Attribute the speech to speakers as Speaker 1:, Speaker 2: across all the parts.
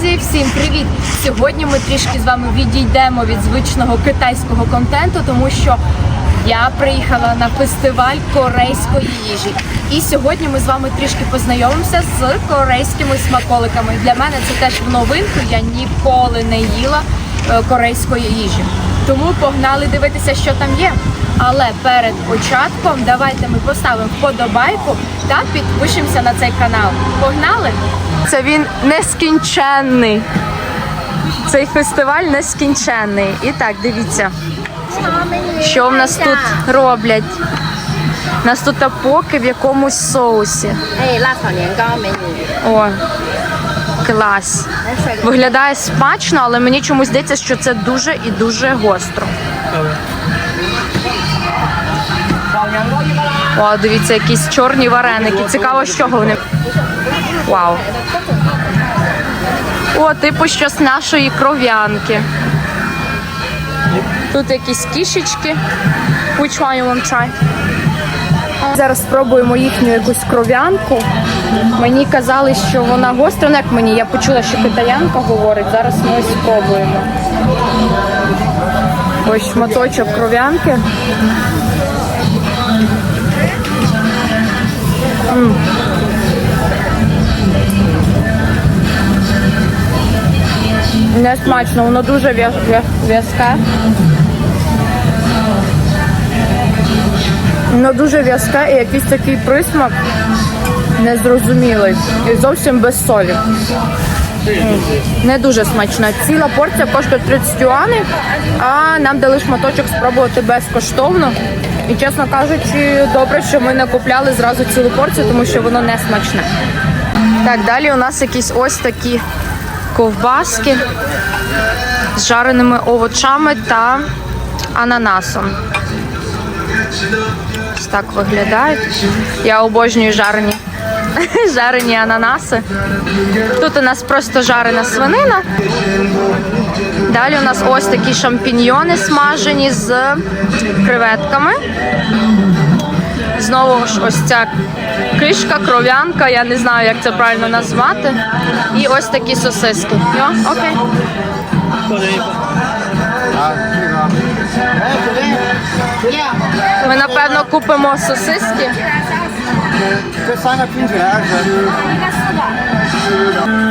Speaker 1: Друзі, всім привіт! Сьогодні ми трішки з вами відійдемо від звичного китайського контенту, тому що я приїхала на фестиваль корейської їжі. І сьогодні ми з вами трішки познайомимося з корейськими смаколиками. Для мене це теж в новинку. Я ніколи не їла е, корейської їжі. Тому погнали дивитися, що там є. Але перед початком давайте ми поставимо вподобайку та підпишемося на цей канал. Погнали! Це він нескінченний. Цей фестиваль нескінченний. І так, дивіться, що в нас тут роблять. У нас тут апоки в якомусь соусі. О, клас. Виглядає смачно, але мені чомусь здається, що це дуже і дуже гостро. О, дивіться, якісь чорні вареники. Цікаво, з чого вони. Вау. О, типу, що з нашої кров'янки. Тут якісь кішечки. Which one you want try? Зараз спробуємо їхню якусь кров'янку. Мені казали, що вона гостра. Ну, як мені, я почула, що китаянка говорить. Зараз ми спробуємо. Ось шматочок кров'янки. М. Не смачно, воно дуже в'яз- в'яз- в'язке. Воно дуже в'язке і якийсь такий присмак незрозумілий. І зовсім без солі. Не дуже смачна. Ціла порція коштує 30 юаней, а нам дали шматочок спробувати безкоштовно. І чесно кажучи, добре, що ми не купляли зразу цілу порцію, тому що воно не смачне. Так, далі у нас якісь ось такі ковбаски з жареними овочами та ананасом. Ось так виглядають. Я обожнюю жарені, жарені ананаси. Тут у нас просто жарена свинина. Далі у нас ось такі шампіньйони смажені з креветками. Знову ж ось ця кишка, кров'янка, я не знаю, як це правильно назвати. І ось такі сосиски. Йо, окей. Ми напевно купимо сосиски.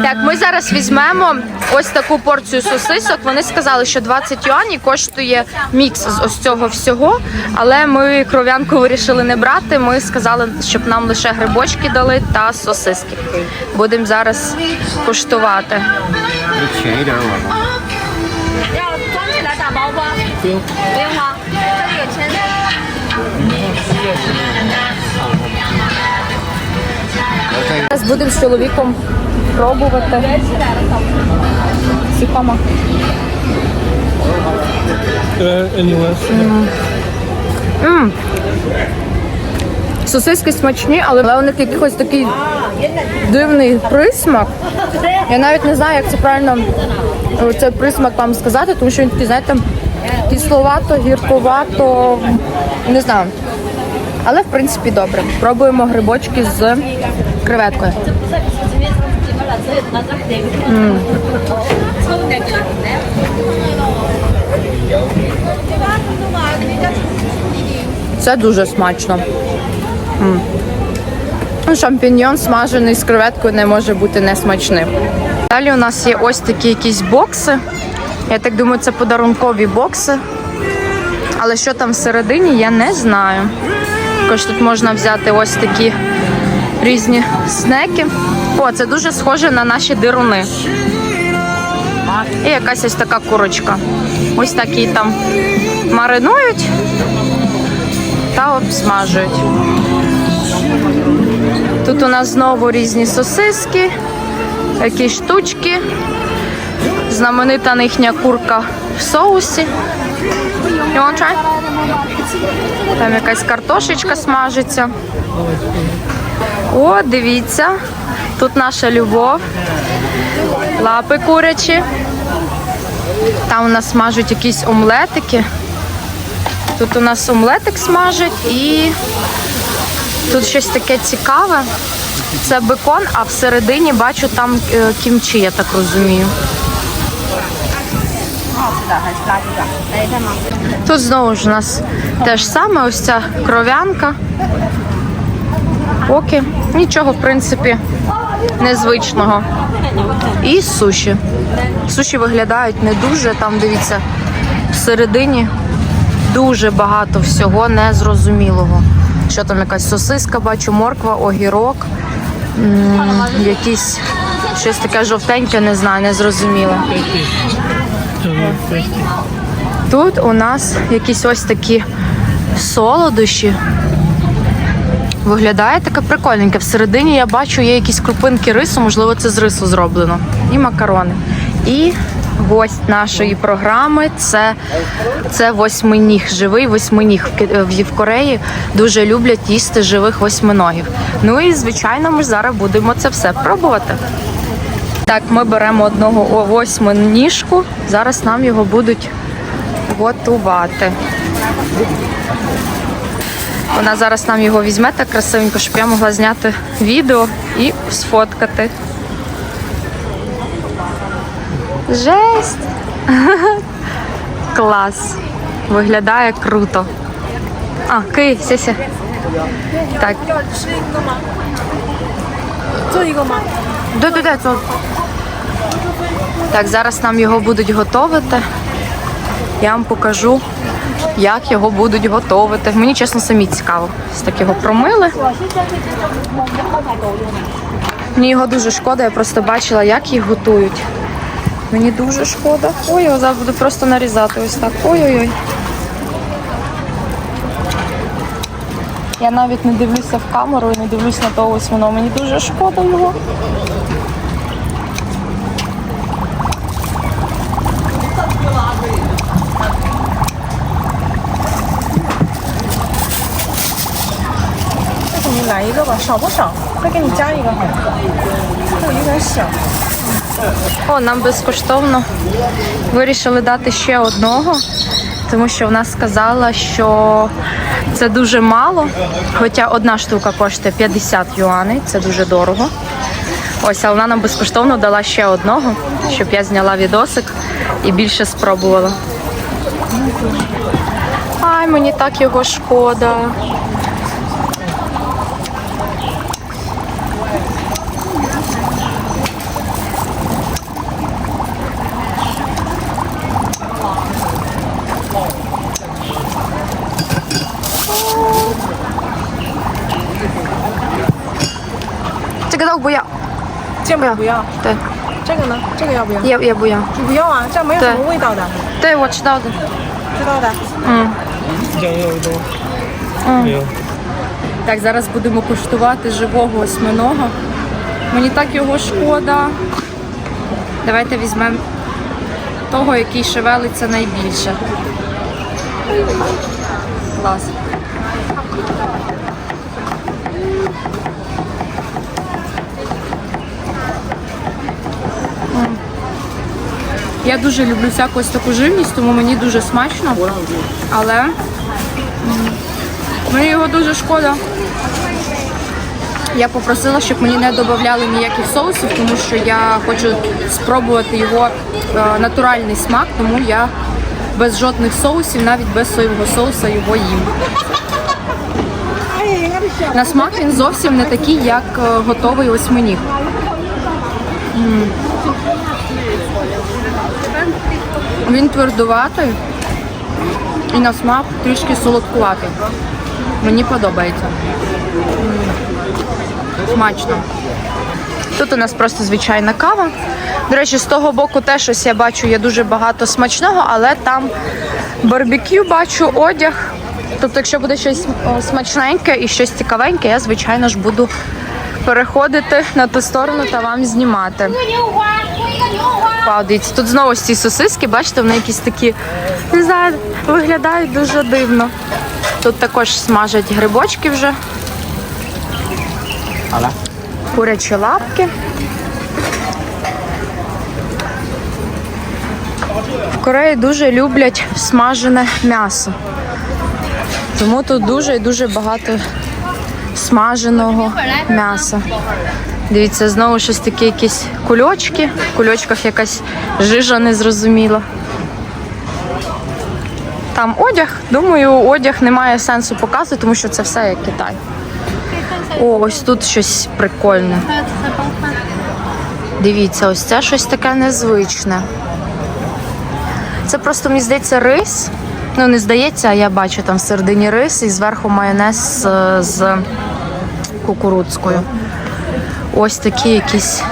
Speaker 1: Так, ми зараз візьмемо ось таку порцію сосисок. Вони сказали, що 20 юані коштує мікс з ось цього всього. Але ми кров'янку вирішили не брати. Ми сказали, щоб нам лише грибочки дали та сосиски. Будемо зараз куштувати. Зараз будемо з чоловіком пробувати. Сіхома.
Speaker 2: Uh, any less?
Speaker 1: Сосиски смачні, але у них якийсь такий дивний присмак. Я навіть не знаю, як це правильно е, цей присмак вам сказати, тому що він такий, знаєте, кисловато, гірковато, не знаю. Але в принципі добре. Пробуємо грибочки з креветкою. Це дуже смачно. Ну, Шампіньйон смажений з креветкою не може бути несмачним. Далі у нас є ось такі якісь бокси. Я так думаю, це подарункові бокси. Але що там всередині, я не знаю. Також тут можна взяти ось такі різні снеки. О, це дуже схоже на наші дируни. І якась ось така курочка. Ось такі там маринують та обсмажують. Тут у нас знову різні сосиски, якісь штучки. Знаменита їхня курка в соусі. You want try? Там якась картошечка смажиться. О, дивіться. Тут наша любов. Лапи курячі. Там у нас смажуть якісь омлетики. Тут у нас омлетик смажать і тут щось таке цікаве. Це бекон, а всередині бачу там е, кімчі, я так розумію. Тут знову ж у нас те ж саме, ось ця кров'янка. Поки нічого, в принципі, незвичного. І суші. Суші виглядають не дуже. Там дивіться, всередині дуже багато всього незрозумілого. Що там якась сосиска, бачу, морква, огірок, якісь щось таке жовтеньке, не знаю, незрозуміле. Тут у нас якісь ось такі солодощі. Виглядає таке прикольненьке. Всередині я бачу є якісь крупинки рису, можливо, це з рису зроблено. І макарони. І гость нашої програми це, це восьминіг, живий восьминіг. В В, Кореї дуже люблять їсти живих восьминогів. Ну і звичайно, ми зараз будемо це все пробувати. Так, ми беремо одного восьминіжку. Зараз нам його будуть готувати. Вона зараз нам його візьме так красивенько, щоб я могла зняти відео і сфоткати. Жесть! Клас! Виглядає круто. А, кий, сіся. Так. Так, зараз нам його будуть готувати. Я вам покажу як його будуть готувати. Мені чесно самі цікаво. Ось так його промили. Мені його дуже шкода, я просто бачила, як їх готують. Мені дуже шкода. Ой, його зараз буду просто нарізати ось так. Ой-ой-ой. Я навіть не дивлюся в камеру і не дивлюсь на того ось воно. Мені дуже шкода його. О, нам безкоштовно вирішили дати ще одного, тому що вона сказала, що це дуже мало. Хоча одна штука коштує 50 юаней, це дуже дорого. Ось, а вона нам безкоштовно дала ще одного, щоб я зняла відосик і більше спробувала. Ай, мені так його шкода. Це гадав, бо я.
Speaker 3: 这个不要，
Speaker 1: Так,
Speaker 3: 这个呢？这个要不要？
Speaker 1: я, я бо я.
Speaker 3: 你不要啊，这样没有什么味道的，
Speaker 1: Ти от читав.
Speaker 3: 知道的。
Speaker 2: 酱油多。没有。
Speaker 1: Так, зараз будемо куштувати живого осьминого. Мені так його шкода. Давайте візьмемо того, який шевелиться найбільше. Клас. Я дуже люблю всяку ось таку живність, тому мені дуже смачно. Але мені його дуже шкода. Я попросила, щоб мені не додавали ніяких соусів, тому що я хочу спробувати його е, натуральний смак, тому я без жодних соусів, навіть без соєвого соуса його їм. На смак він зовсім не такий, як е, готовий осьминіг. М. Він твердуватий і на смак трішки солодкуватий. Мені подобається. Смачно. Тут у нас просто звичайна кава. До речі, з того боку теж ось я бачу, є дуже багато смачного, але там барбекю бачу, одяг. Тобто, якщо буде щось смачненьке і щось цікавеньке, я, звичайно ж, буду переходити на ту сторону та вам знімати. Дивіться, тут знову ці сосиски, бачите, вони якісь такі, не знаю, виглядають дуже дивно. Тут також смажать грибочки вже. курячі лапки. В Кореї дуже люблять смажене м'ясо. Тому тут дуже і дуже багато смаженого м'яса. Дивіться, знову щось таке, якісь кульочки. В кульочках якась жижа незрозуміла. Там одяг. Думаю, одяг немає сенсу показувати, тому що це все як Китай. О, ось тут щось прикольне. Дивіться, ось це щось таке незвичне. Це просто, мені здається, рис. Ну, не здається, а я бачу там всередині рис і зверху майонез з кукурудзкою. Ось такі якісь.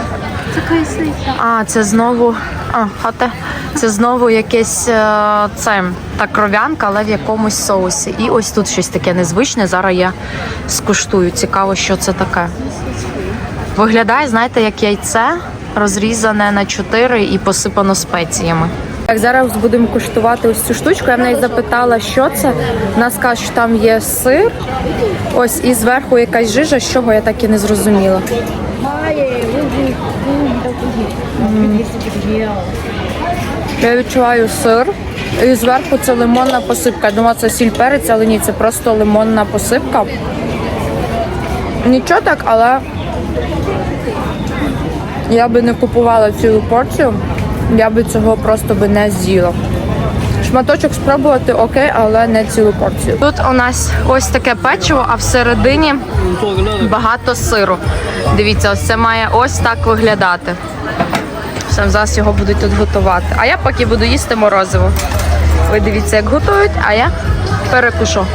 Speaker 1: А, це знову. А, хате. Це знову якесь е, це та кров'янка, але в якомусь соусі. І ось тут щось таке незвичне. Зараз я скуштую. Цікаво, що це таке. Виглядає, знаєте, як яйце розрізане на чотири і посипано спеціями. Так, зараз будемо куштувати ось цю штучку. Я в неї запитала, що це. Вона сказала, що там є сир. Ось і зверху якась жижа, з чого я так і не зрозуміла. Я відчуваю сир. І зверху це лимонна посипка. Я думала, це сіль перець, але ні, це просто лимонна посипка. Нічого так, але я би не купувала цілу порцію, я би цього просто би не з'їла. Шматочок спробувати окей, але не цілу порцію. Тут у нас ось таке печиво, а всередині багато сиру. Дивіться, ось це має ось так виглядати. Сам зараз його будуть тут готувати. А я поки буду їсти морозиво. Ви дивіться, як готують, а я перекушу.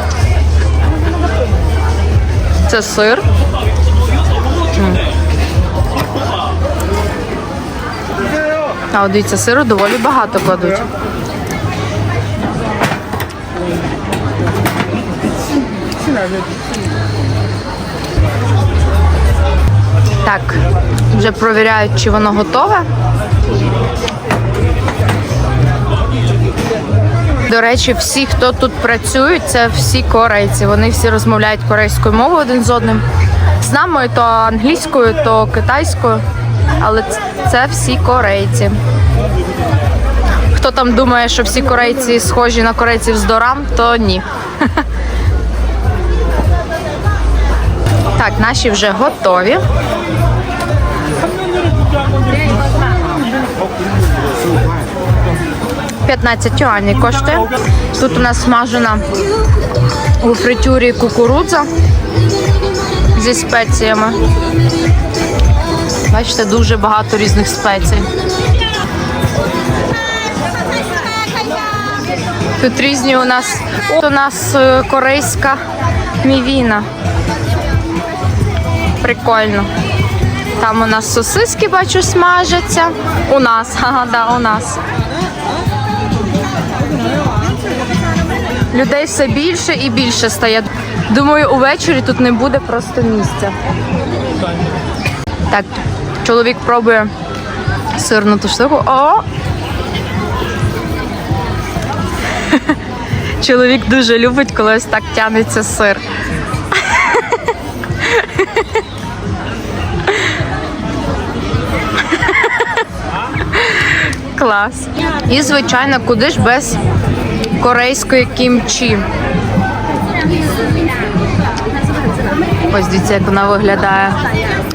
Speaker 1: Це сир. А от дивіться, сиру доволі багато кладуть. Так, вже провіряють, чи воно готове. До речі, всі, хто тут працюють, це всі корейці. Вони всі розмовляють корейською мовою один з одним. З нами то англійською, то китайською. Але це всі корейці. Хто там думає, що всі корейці схожі на корейців з дорам, то ні. Так, наші вже готові. 15 юаней коштує. Тут у нас смажена у фритюрі кукурудза зі спеціями. Бачите, дуже багато різних спецій. Тут різні у нас О, у нас е, корейська мівіна. Прикольно. Там у нас сосиски, бачу, смажаться. У нас, ага, да, у нас. Людей все більше і більше стає. Думаю, увечері тут не буде просто місця. Так, чоловік пробує сирну ту штуку. О! Чоловік дуже любить, коли ось так тягнеться сир. Клас. І, звичайно, куди ж без корейської кімчі. Ось дивіться, як вона виглядає.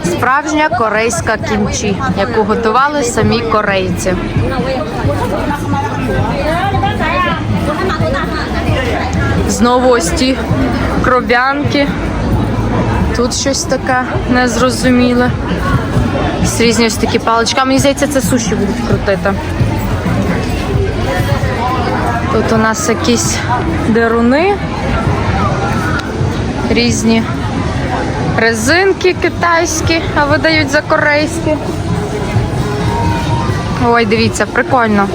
Speaker 1: Справжня корейська кімчі, яку готували самі корейці. Знову ось ті кров'янки. Тут щось таке незрозуміле. Якісь різні ось такі палички. А мені здається, це суші будуть крутити. Тут у нас якісь деруни, різні резинки китайські, а видають за корейські. Ой, дивіться, прикольно.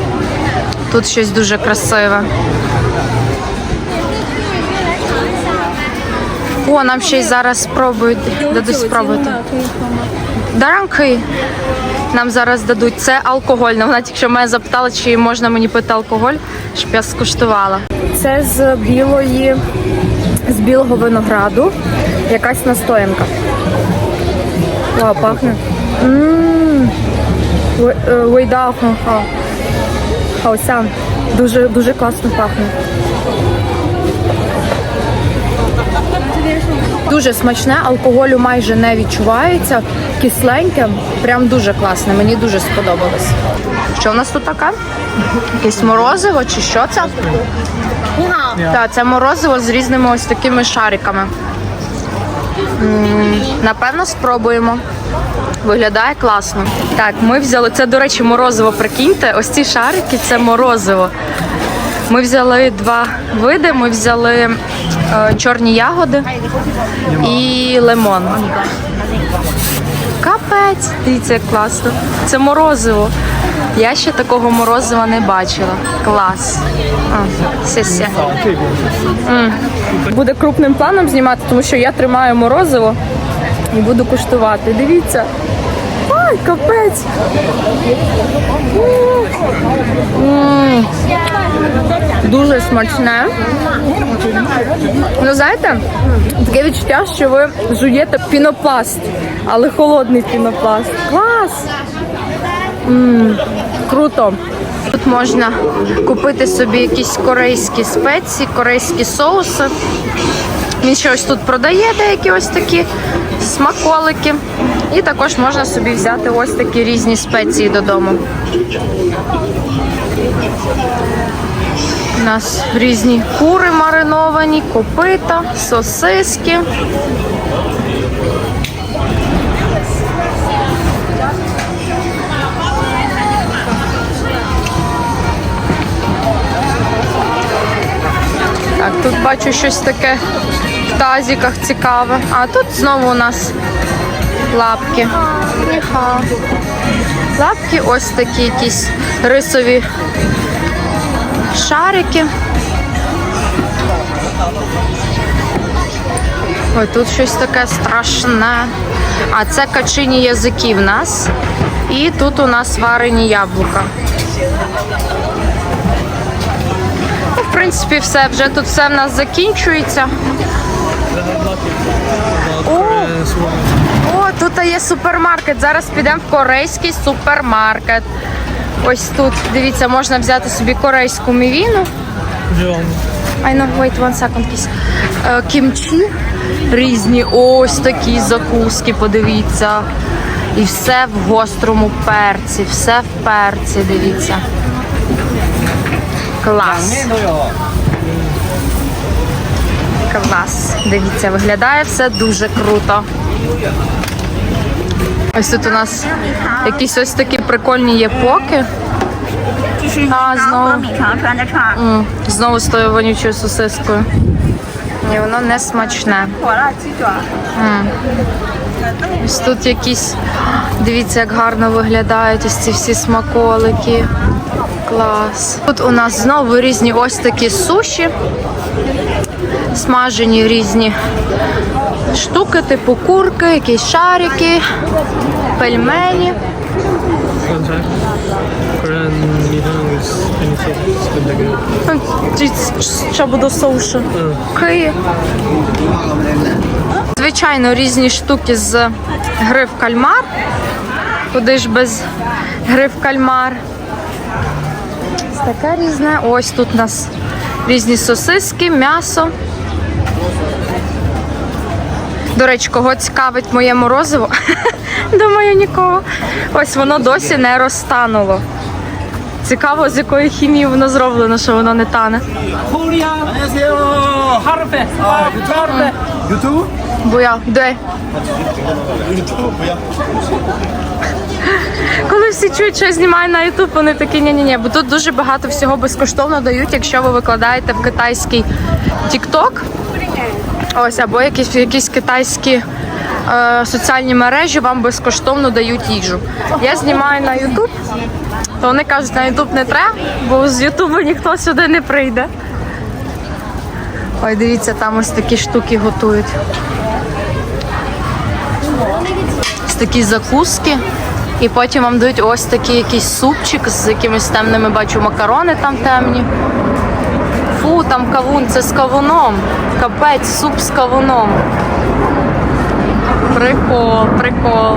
Speaker 1: Тут щось дуже красиве. О, нам ще й зараз спробують, дадуть спробувати. Даранки. Нам зараз дадуть. Це алкогольне. Вона тільки що мене запитала, чи можна мені пити алкоголь, щоб я скуштувала. Це з білої, з білого винограду. Якась настоянка. О, пахне. Ммм. Хаося. Дуже, дуже класно пахне. Дуже смачне, алкоголю майже не відчувається. Кисленьке, прям дуже класне. Мені дуже сподобалось. Що в нас тут таке? Якесь морозиво чи що це? Так, це морозиво з різними ось такими шариками. М, Напевно, спробуємо. Виглядає класно. Так, ми взяли це, до речі, морозиво. Прикиньте, ось ці шарики це морозиво. Ми взяли два види. Ми взяли чорні ягоди і лимон. Капець, дивіться, як класно. Це морозиво. Я ще такого морозива не бачила. Клас. Сі-сі. Буде крупним планом знімати, тому що я тримаю морозиво і буду куштувати. Дивіться. Ай, капець. Дуже смачне. Ну, знаєте, таке відчуття, що ви жуєте пінопласт, але холодний пінопласт. Клас! М, круто. Тут можна купити собі якісь корейські спеції, корейські соуси. Він ще ось тут продає деякі ось такі смаколики. І також можна собі взяти ось такі різні спеції додому. У нас різні кури мариновані, копита, сосиски. Так, тут бачу щось таке в тазіках цікаве. А тут знову у нас лапки. Ніха. Лапки ось такі якісь рисові шарики. Ой, тут щось таке страшне. А це качині язики в нас. І тут у нас варені яблука. Ну, в принципі, все. Вже тут все в нас закінчується. Тут є супермаркет. Зараз підемо в корейський супермаркет. Ось тут, дивіться, можна взяти собі корейську мівіну. I know, wait one second, please. Е, Кімчі різні, ось такі закуски, подивіться. І все в гострому перці, все в перці, дивіться. Клас. Клас. Дивіться, виглядає все дуже круто. Ось тут у нас якісь ось такі прикольні є поки.
Speaker 3: А, знову
Speaker 1: mm, знову з тою вонючою сосискою. І воно не смачне.
Speaker 3: Mm.
Speaker 1: Ось тут якісь, дивіться, як гарно виглядають ось ці всі смаколики. Клас. Тут у нас знову різні ось такі суші, смажені різні штуки, типу курки, якісь шарики, пельмені. Що буде соушу? Ки. Звичайно, різні штуки з гри в кальмар. Куди ж без гри в кальмар? Таке різне. Ось тут у нас різні сосиски, м'ясо. До речі, кого цікавить моє морозиво? Думаю, нікого. Ось воно досі не розтануло. Цікаво, з якої хімії воно зроблено, що воно не тане. Буя, де? Коли всі чують, що я знімаю на ютуб вони такі ні ні ні бо тут дуже багато всього безкоштовно дають, якщо ви викладаєте в китайський TikTok. Ось, або якісь, якісь китайські е, соціальні мережі вам безкоштовно дають їжу. Я знімаю на YouTube, то вони кажуть, на YouTube не треба, бо з YouTube ніхто сюди не прийде. Ой, дивіться, там ось такі штуки готують. Ось такі закуски. І потім вам дають ось такий якийсь супчик з якимись темними, бачу, макарони там темні. Фу, там кавун, це з кавуном. Капець, суп з кавуном. Прикол, прикол.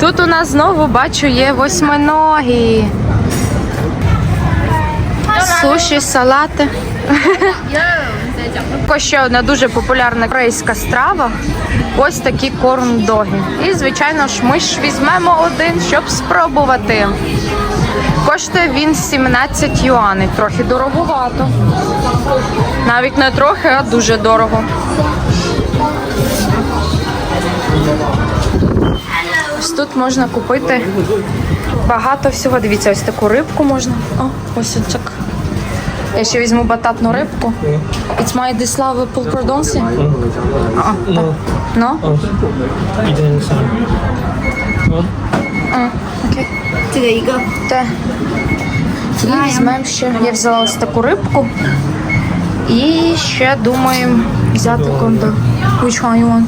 Speaker 1: Тут у нас знову бачу є восьминогі. Суші, салати. Ще одна дуже популярна корейська страва. Ось такі корн-доги. І, звичайно ж, ми ж візьмемо один, щоб спробувати. Коштує він 17 юаней. Трохи дороговато. Навіть не трохи, а дуже дорого. Ось тут можна купити багато всього. Дивіться, ось таку рибку можна. О, ось так. Я ще візьму бататну рибку. It's my Dislava Polkordonsi? А,
Speaker 2: ну?
Speaker 1: Окей.
Speaker 3: 这个一个
Speaker 1: Те. І візьмемо ще. Я взяла ось таку рибку. І ще думаємо взяти кондо. Which one you want?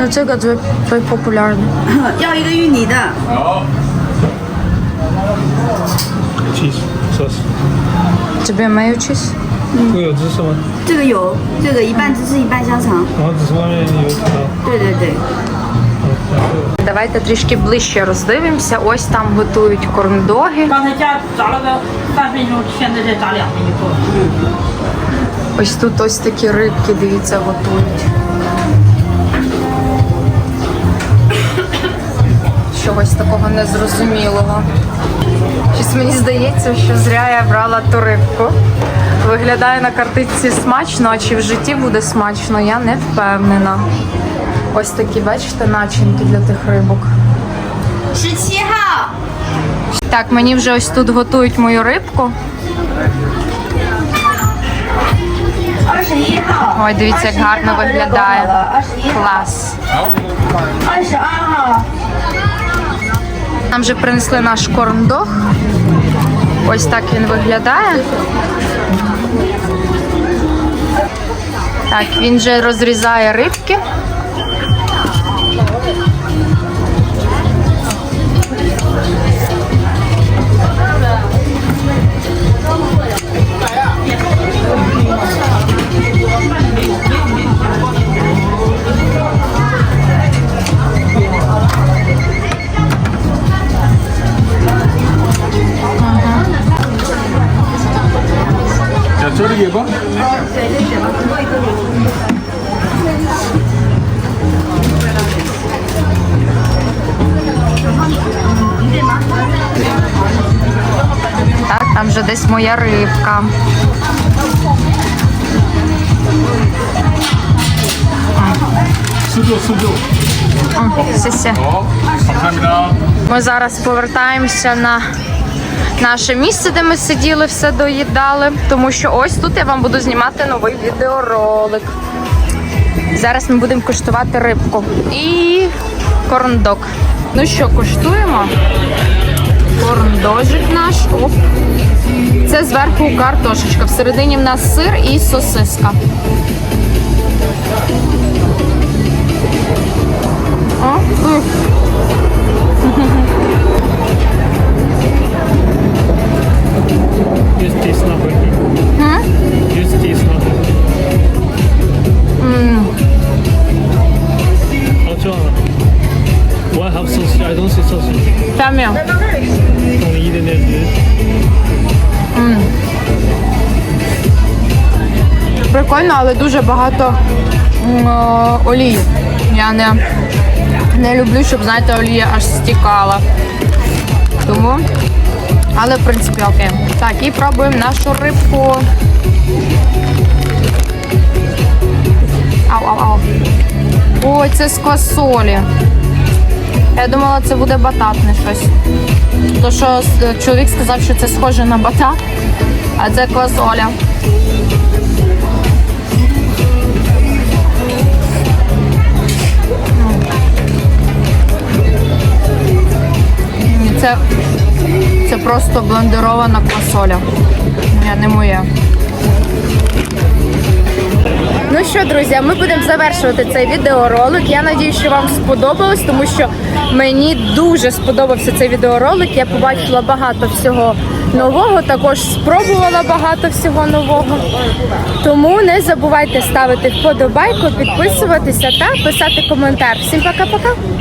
Speaker 1: Ну, це дуже дуже популярний.
Speaker 3: 要一个芋泥的，
Speaker 2: cheese sauce。
Speaker 1: Тобі маючись?
Speaker 2: 会有芝士吗？
Speaker 3: 这个有，这个一半芝士一半香肠。
Speaker 2: 然后只是外面有土豆。
Speaker 3: 对对对，
Speaker 1: Давайте трішки ближче роздивимося. Ось там готують корндоги. Ось тут ось такі рибки, дивіться, готують. Чогось такого незрозумілого. Щось мені здається, що зря я брала ту рибку. Виглядає на картинці смачно, а чи в житті буде смачно, я не впевнена. Ось такі, бачите, начинки для тих рибок. Так, мені вже ось тут готують мою рибку. Ой, дивіться, як гарно виглядає. Клас. Нам вже принесли наш корм-дог. Ось так він виглядає. Так, він вже розрізає рибки. Так, там вже десь моя рибка. Все-все. Ми зараз повертаємося на наше місце, де ми сиділи, все доїдали. Тому що ось тут я вам буду знімати новий відеоролик. Зараз ми будемо куштувати рибку і корндок. Ну що, куштуємо? Корндожик наш. Оп. Це зверху картошечка. Всередині в нас сир і сосиска. Прикольно, але дуже багато е, олії. Я не, не люблю, щоб, знаєте, олія аж стікала. Тому. Але, в принципі, окей. Так, і пробуємо нашу рибку. Ау, ау, ау. Ой, це з квасолі. Я думала, це буде бататне щось. То що е, чоловік сказав, що це схоже на батат, а це квасоля. Це, це просто блендерована квасоля. Я не моє. Ну що, друзі, ми будемо завершувати цей відеоролик. Я надію, що вам сподобалось, тому що мені дуже сподобався цей відеоролик. Я побачила багато всього нового, також спробувала багато всього нового. Тому не забувайте ставити вподобайку, підписуватися та писати коментар. Всім пока-пока!